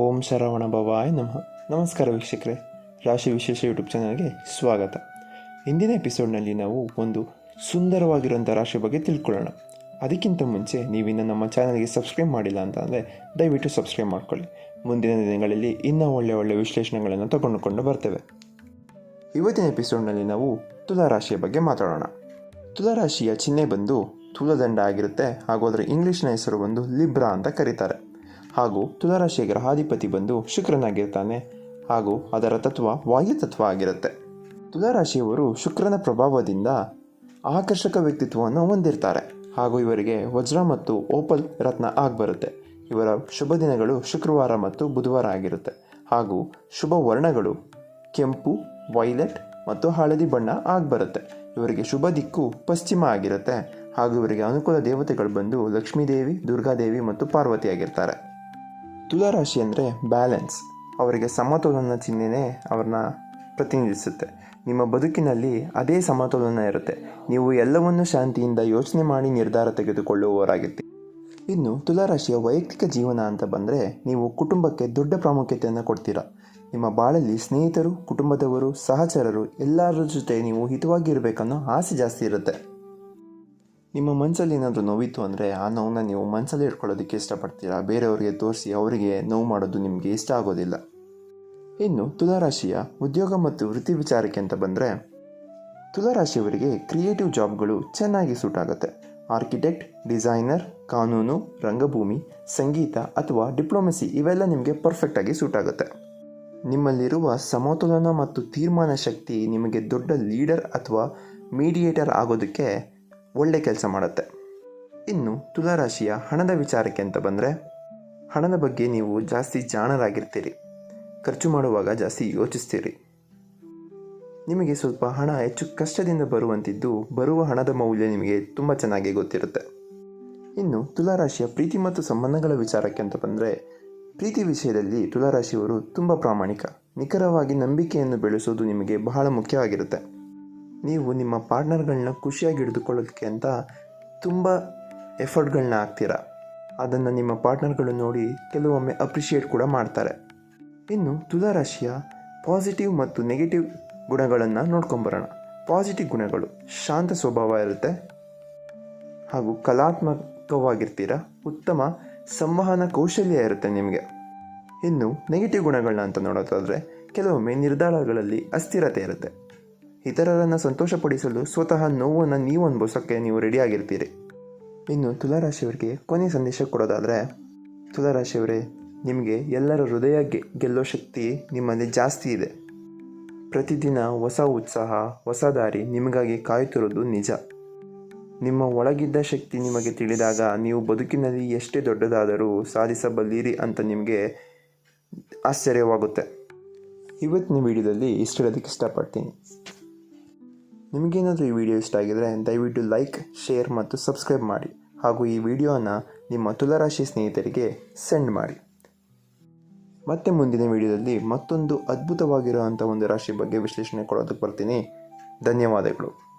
ಓಂ ಶರವಣ ಭವಾಯ ನಮಃ. ನಮಸ್ಕಾರ ವೀಕ್ಷಕರೇ. ರಾಶಿ ವಿಶೇಷ ಯೂಟ್ಯೂಬ್ ಚಾನಲ್ಗೆ ಸ್ವಾಗತ. ಇಂದಿನ ಎಪಿಸೋಡ್ನಲ್ಲಿ ನಾವು ಒಂದು ಸುಂದರವಾಗಿರುವಂಥ ರಾಶಿ ಬಗ್ಗೆ ತಿಳ್ಕೊಳ್ಳೋಣ. ಅದಕ್ಕಿಂತ ಮುಂಚೆ ನೀವಿನ್ನು ನಮ್ಮ ಚಾನಲ್ಗೆ ಸಬ್ಸ್ಕ್ರೈಬ್ ಮಾಡಿಲ್ಲ ಅಂತ ಅಂದರೆ ದಯವಿಟ್ಟು ಸಬ್ಸ್ಕ್ರೈಬ್ ಮಾಡ್ಕೊಳ್ಳಿ. ಮುಂದಿನ ದಿನಗಳಲ್ಲಿ ಇನ್ನೂ ಒಳ್ಳೆ ಒಳ್ಳೆ ವಿಶ್ಲೇಷಣೆಗಳನ್ನು ತಗೊಂಡುಕೊಂಡು ಬರ್ತೇವೆ. ಇವತ್ತಿನ ಎಪಿಸೋಡ್ನಲ್ಲಿ ನಾವು ತುಲಾರಾಶಿಯ ಬಗ್ಗೆ ಮಾತಾಡೋಣ. ತುಲಾರಾಶಿಯ ಚಿಹ್ನೆ ಬಂದು ತುಲದಂಡ ಆಗಿರುತ್ತೆ ಹಾಗೂ ಅದರ ಇಂಗ್ಲೀಷ್ನ ಹೆಸರು ಬಂದು ಲಿಬ್ರಾ ಅಂತ ಕರೀತಾರೆ. ಹಾಗೂ ತುಲಾರಾಶಿಯ ಗ್ರಹಾಧಿಪತಿ ಬಂದು ಶುಕ್ರನಾಗಿರ್ತಾನೆ ಹಾಗೂ ಅದರ ತತ್ವ ವಾಯು ತತ್ವ ಆಗಿರುತ್ತೆ. ತುಲಾರಾಶಿಯವರು ಶುಕ್ರನ ಪ್ರಭಾವದಿಂದ ಆಕರ್ಷಕ ವ್ಯಕ್ತಿತ್ವವನ್ನು ಹೊಂದಿರ್ತಾರೆ ಹಾಗೂ ಇವರಿಗೆ ವಜ್ರ ಮತ್ತು ಓಪಲ್ ರತ್ನ ಆಗಿಬರುತ್ತೆ. ಇವರ ಶುಭ ದಿನಗಳು ಶುಕ್ರವಾರ ಮತ್ತು ಬುಧವಾರ ಆಗಿರುತ್ತೆ ಹಾಗೂ ಶುಭ ವರ್ಣಗಳು ಕೆಂಪು, ವೈಲೆಟ್ ಮತ್ತು ಹಳದಿ ಬಣ್ಣ ಆಗಿಬರುತ್ತೆ. ಇವರಿಗೆ ಶುಭ ದಿಕ್ಕು ಪಶ್ಚಿಮ ಆಗಿರುತ್ತೆ ಹಾಗೂ ಇವರಿಗೆ ಅನುಕೂಲ ದೇವತೆಗಳು ಬಂದು ಲಕ್ಷ್ಮೀದೇವಿ, ದುರ್ಗಾದೇವಿ ಮತ್ತು ಪಾರ್ವತಿ ಆಗಿರ್ತಾರೆ ತುಲಾರಾಶಿ ಅಂದರೆ ಬ್ಯಾಲೆನ್ಸ್ ಅವರಿಗೆ ಸಮತೋಲನ ಚಿಹ್ನೆನೇ ಅವ್ರನ್ನ ಪ್ರತಿನಿಧಿಸುತ್ತೆ. ನಿಮ್ಮ ಬದುಕಿನಲ್ಲಿ ಅದೇ ಸಮತೋಲನ ಇರುತ್ತೆ. ನೀವು ಎಲ್ಲವನ್ನೂ ಶಾಂತಿಯಿಂದ ಯೋಚನೆ ಮಾಡಿ ನಿರ್ಧಾರ ತೆಗೆದುಕೊಳ್ಳುವವರಾಗಿರ್ತೀವಿ ಇನ್ನು ತುಲಾರಾಶಿಯ ವೈಯಕ್ತಿಕ ಜೀವನ ಅಂತ ಬಂದರೆ ನೀವು ಕುಟುಂಬಕ್ಕೆ ದೊಡ್ಡ ಪ್ರಾಮುಖ್ಯತೆಯನ್ನು ಕೊಡ್ತೀರಾ. ನಿಮ್ಮ ಬಾಳಲ್ಲಿ ಸ್ನೇಹಿತರು, ಕುಟುಂಬದವರು, ಸಹಚರರು ಎಲ್ಲರ ಜೊತೆ ನೀವು ಹಿತವಾಗಿರಬೇಕನ್ನೋ ಆಸೆ ಜಾಸ್ತಿ ಇರುತ್ತೆ. ನಿಮ್ಮ ಮನಸ್ಸಲ್ಲಿ ಏನಾದರೂ ನೋವಿತ್ತು ಅಂದರೆ ಆ ನೋವನ್ನ ನೀವು ಮನಸ್ಸಲ್ಲಿ ಇಟ್ಕೊಳ್ಳೋದಕ್ಕೆ ಇಷ್ಟಪಡ್ತೀರಾ? ಬೇರೆಯವರಿಗೆ ತೋರಿಸಿ ಅವರಿಗೆ ನೋವು ಮಾಡೋದು ನಿಮಗೆ ಇಷ್ಟ ಆಗೋದಿಲ್ಲ. ಇನ್ನು ತುಲಾರಾಶಿಯ ಉದ್ಯೋಗ ಮತ್ತು ವೃತ್ತಿ ವಿಚಾರಕ್ಕೆ ಅಂತ ಬಂದರೆ, ತುಲಾರಾಶಿಯವರಿಗೆ ಕ್ರಿಯೇಟಿವ್ ಜಾಬ್ಗಳು ಚೆನ್ನಾಗಿ ಸೂಟ್ ಆಗುತ್ತೆ. ಆರ್ಕಿಟೆಕ್ಟ್, ಡಿಸೈನರ್, ಕಾನೂನು, ರಂಗಭೂಮಿ, ಸಂಗೀತ ಅಥವಾ ಡಿಪ್ಲೊಮೆಸಿ ಇವೆಲ್ಲ ನಿಮಗೆ ಪರ್ಫೆಕ್ಟಾಗಿ ಸೂಟ್ ಆಗುತ್ತೆ. ನಿಮ್ಮಲ್ಲಿರುವ ಸಮತೋಲನ ಮತ್ತು ತೀರ್ಮಾನ ಶಕ್ತಿ ನಿಮಗೆ ದೊಡ್ಡ ಲೀಡರ್ ಅಥವಾ ಮೀಡಿಯೇಟರ್ ಆಗೋದಕ್ಕೆ ಒಳ್ಳೆ ಕೆಲಸ ಮಾಡುತ್ತೆ. ಇನ್ನು ತುಲಾರಾಶಿಯ ಹಣದ ವಿಚಾರಕ್ಕೆ ಅಂತ ಬಂದರೆ, ಹಣದ ಬಗ್ಗೆ ನೀವು ಜಾಸ್ತಿ ಜಾಣರಾಗಿರ್ತೀರಿ. ಖರ್ಚು ಮಾಡುವಾಗ ಜಾಸ್ತಿ ಯೋಚಿಸ್ತೀರಿ. ನಿಮಗೆ ಸ್ವಲ್ಪ ಹಣ ಹೆಚ್ಚು ಕಷ್ಟದಿಂದ ಬರುವಂತಿದ್ದು, ಬರುವ ಹಣದ ಮೌಲ್ಯ ನಿಮಗೆ ತುಂಬ ಚೆನ್ನಾಗಿ ಗೊತ್ತಿರುತ್ತೆ. ಇನ್ನು ತುಲಾರಾಶಿಯ ಪ್ರೀತಿ ಮತ್ತು ಸಂಬಂಧಗಳ ವಿಚಾರಕ್ಕೆ ಅಂತ ಬಂದರೆ, ಪ್ರೀತಿ ವಿಷಯದಲ್ಲಿ ತುಲಾರಾಶಿಯವರು ತುಂಬ ಪ್ರಾಮಾಣಿಕ. ನಿಖರವಾಗಿ ನಂಬಿಕೆಯನ್ನು ಬೆಳೆಸೋದು ನಿಮಗೆ ಬಹಳ ಮುಖ್ಯವಾಗಿರುತ್ತೆ. ನೀವು ನಿಮ್ಮ ಪಾರ್ಟ್ನರ್ಗಳನ್ನ ಖುಷಿಯಾಗಿ ಹಿಡಿದುಕೊಳ್ಳೋದಕ್ಕೆ ಅಂತ ತುಂಬ ಎಫರ್ಟ್ಗಳನ್ನ ಹಾಕ್ತೀರ? ಅದನ್ನು ನಿಮ್ಮ ಪಾರ್ಟ್ನರ್ಗಳು ನೋಡಿ ಕೆಲವೊಮ್ಮೆ ಅಪ್ರಿಷಿಯೇಟ್ ಕೂಡ ಮಾಡ್ತಾರೆ. ಇನ್ನು ತುಲಾರಾಶಿಯ ಪಾಸಿಟಿವ್ ಮತ್ತು ನೆಗೆಟಿವ್ ಗುಣಗಳನ್ನು ನೋಡ್ಕೊಂಬರೋಣ. ಪಾಸಿಟಿವ್ ಗುಣಗಳು ಶಾಂತ ಸ್ವಭಾವ ಇರುತ್ತೆ. ಹಾಗೂ ಕಲಾತ್ಮಕವಾಗಿರ್ತೀರ? ಉತ್ತಮ ಸಂವಹನ ಕೌಶಲ್ಯ ಇರುತ್ತೆ ನಿಮಗೆ. ಇನ್ನು ನೆಗೆಟಿವ್ ಗುಣಗಳನ್ನ ಅಂತ ನೋಡೋದಾದರೆ ಕೆಲವೊಮ್ಮೆ ನಿರ್ಧಾರಗಳಲ್ಲಿ ಅಸ್ಥಿರತೆ ಇರುತ್ತೆ. ಇತರರನ್ನು ಸಂತೋಷಪಡಿಸಲು ಸ್ವತಃ ನೋವನ್ನು ನೀವು ಅನುಭವಿಸೋಕ್ಕೆ ನೀವು ರೆಡಿಯಾಗಿರ್ತೀರಿ. ಇನ್ನು ತುಲಾರಾಶಿಯವರಿಗೆ ಕೊನೆ ಸಂದೇಶ ಕೊಡೋದಾದರೆ, ತುಲಾರಾಶಿಯವರೇ, ನಿಮಗೆ ಎಲ್ಲರ ಹೃದಯ ಗೆಲ್ಲೋ ಶಕ್ತಿ ನಿಮ್ಮಲ್ಲಿ ಜಾಸ್ತಿ ಇದೆ. ಪ್ರತಿದಿನ ಹೊಸ ಉತ್ಸಾಹ, ಹೊಸ ದಾರಿ ನಿಮಗಾಗಿ ಕಾಯುತ್ತಿರೋದು ನಿಜ. ನಿಮ್ಮ ಒಳಗಿದ್ದ ಶಕ್ತಿ ನಿಮಗೆ ತಿಳಿದಾಗ ನೀವು ಬದುಕಿನಲ್ಲಿ ಎಷ್ಟೇ ದೊಡ್ಡದಾದರೂ ಸಾಧಿಸಬಲ್ಲೀರಿ ಅಂತ ನಿಮಗೆ ಆಶ್ಚರ್ಯವಾಗುತ್ತೆ. ಇವತ್ತಿನ ವಿಡಿಯೋದಲ್ಲಿ ಇಷ್ಟು ಹೇಳೋದಕ್ಕೆ ಇಷ್ಟಪಡ್ತೀನಿ. ನಿಮಗೇನಾದರೂ ಈ ವಿಡಿಯೋ ಇಷ್ಟ ಆಗಿದ್ದರೆ ದಯವಿಟ್ಟು ಲೈಕ್ ಶೇರ್ ಮತ್ತು ಸಬ್ಸ್ಕ್ರೈಬ್ ಮಾಡಿ. ಹಾಗೂ ಈ ವಿಡಿಯೋನ ನಿಮ್ಮ ತುಲಾರಾಶಿ ಸ್ನೇಹಿತರಿಗೆ ಸೆಂಡ್ ಮಾಡಿ. ಮತ್ತೆ ಮುಂದಿನ ವಿಡಿಯೋದಲ್ಲಿ ಮತ್ತೊಂದು ಅದ್ಭುತವಾಗಿರುವಂಥ ಒಂದು ರಾಶಿ ಬಗ್ಗೆ ವಿಶ್ಲೇಷಣೆ ಕೊಡೋದಕ್ಕೆ ಬರ್ತೀನಿ. ಧನ್ಯವಾದಗಳು.